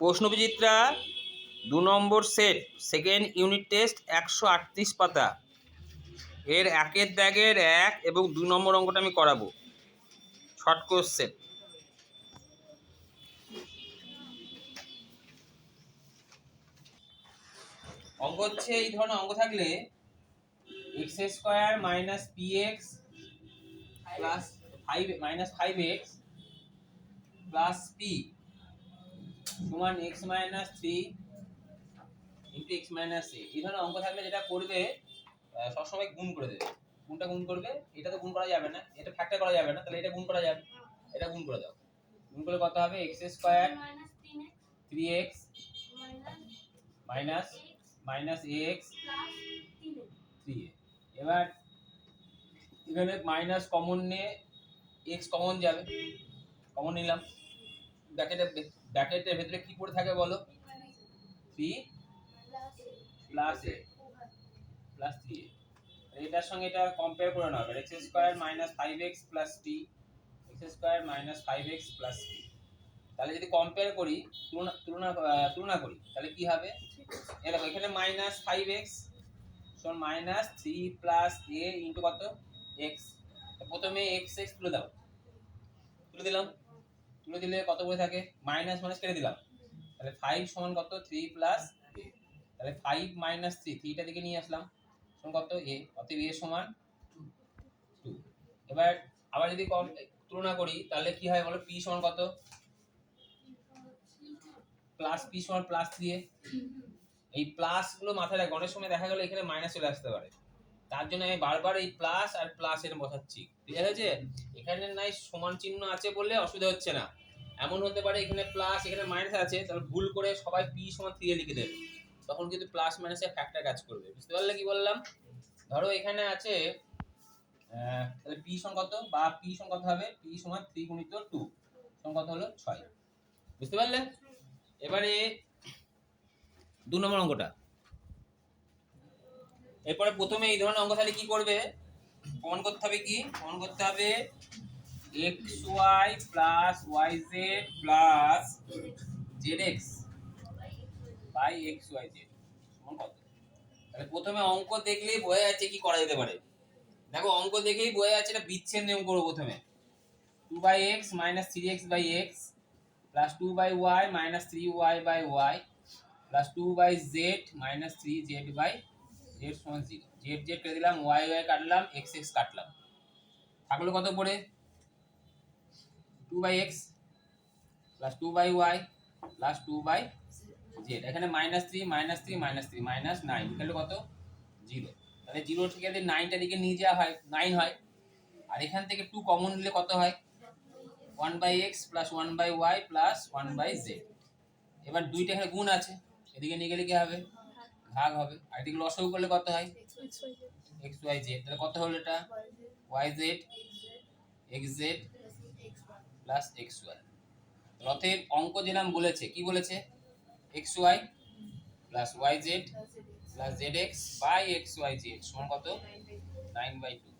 প্রশ্নবিচিত্রা দু নম্বর set second unit test একশো আটত্রিশ পাতা। এর একের দাগের এক এবং দু নম্বর অঙ্কটা আমি করাবো। শর্ট কোশ্চেন অঙ্ক হচ্ছে এই ধরনের অঙ্ক থাকলে x square minus p x plus five minus five x plus p সমান x minus three into x minus a এই ধরনের অঙ্ক থাকলে যেটা করবে সবসময় গুণ করে দেবে। গুণটা গুণ করবে, এটা তো গুণ করা যাবে না, এটা ফ্যাক্টর করা যাবে না, তাহলে এটা গুণ করা যাবে। এটা গুণ করে দাও। গুণ করলে কত হবে? X square three x minus minus x three এবার এখানে মাইনাস কমন নিয়ে এক্স কমন যাবে। কমন নিলাম। ব্র্যাকেটের ব্র্যাকেটের ভেতরে কি পড়ে থাকে বলো? Three plus a plus three এটার সঙ্গে এটা কম্পেয়ার করে নেওয়া হবে x square minus five x plus t x square minus five x plus t তাহলে যদি কম্পেয়ার করি, তুলনা তুলনা তুলনা করি, তাহলে কি হবে? দেখো, এখানে মাইনাস ফাইভ এক্স সমান minus three plus a into কত? এক্স প্রথমে এক্স এক্স তুলে দাও। তুলে দিলাম। তুলে দিলে কত করে থাকে? মাইনাস মাইনাস কেটে দিলাম। তাহলে ফাইভ সমান কত? থ্রি প্লাস এ তাহলে ফাইভ মাইনাস থ্রি থ্রিটা দিকে নিয়ে আসলাম। সমান কত? এ অতএব এ সমান টু এবার আবার যদি তুলনা করি, তাহলে কি হয় বলো? পি সমান কত? প্লাস পি সমান প্লাস থ্রি এই প্লাসগুলো মাথায় রাখবে। অনেক সময় দেখা গেলো এখানে মাইনাস চলে আসতে পারে। তার জন্য আমি বারবার এই প্লাস আর প্লাস এর বসাচ্ছি। ক্লিয়ার হয়েছে? এখানে নাই সমান চিহ্ন আছে বললে অসুবিধা হচ্ছে না। এমন হতে পারে এখানে প্লাস এখানে মাইনাস আছে, তাহলে ভুল করে সবাই পি সমান থ্রি লিখে দেবে। তখন কিন্তু প্লাস মাইনাসের ফ্যাক্টর কাজ করবে। বুঝতে পারলে কি বললাম? ধরো এখানে আছে তাহলে পি সমান কত? বা পি সমান কত হবে? পি সমান থ্রি গুণিত টু সমান কত হলো? ছয়। বুঝতে পারলে? এবারে দু নম্বর অঙ্কটা। এরপরে প্রথমে এই ধরনের অঙ্ক তাহলে কি করবে? প্রমাণ করতে হবে কি? প্রমাণ করতে হবে x y plus y z plus z x by x y z তাহলে প্রথমে অঙ্ক দেখলেই বোঝা যাচ্ছে কি করা যেতে পারে। দেখো, অঙ্ক দেখেই বোঝা যাচ্ছে এটা বিচ্ছেদ নিয়ম করব প্রথমে। Two by x minus three x by x plus two by y minus three y by y plus two by z minus three z by z সমান জিরো জেড জেড কেটে দিলাম ওয়াই ওয়াই কাটলাম x x কাটলাম। থাকল কত পড়ে two by x plus two by y plus two by z এখানে minus three minus three minus three minus nine তাহলে কত? জিরো তাহলে জিরো থেকে যদি নাইনটা দিকে নিয়ে যাওয়া হয় নাইন হয়। আর এখান থেকে টু কমন নিলে কত হয়? One by x plus one by y plus one by z এবার দুইটা এখানে গুণ আছে। এদিকে নিয়ে গেলে কি হবে? ভাগ হবে। আর এদিকে লসাগু করলে কত হয়? এক্স ওয়াই জেড তাহলে কত হলো এটা? Y z x z plus x y রথের অঙ্ক যেরাম বলেছে, কি বলেছে? X y plus y z plus z x by x y z সমান কত? Nine by two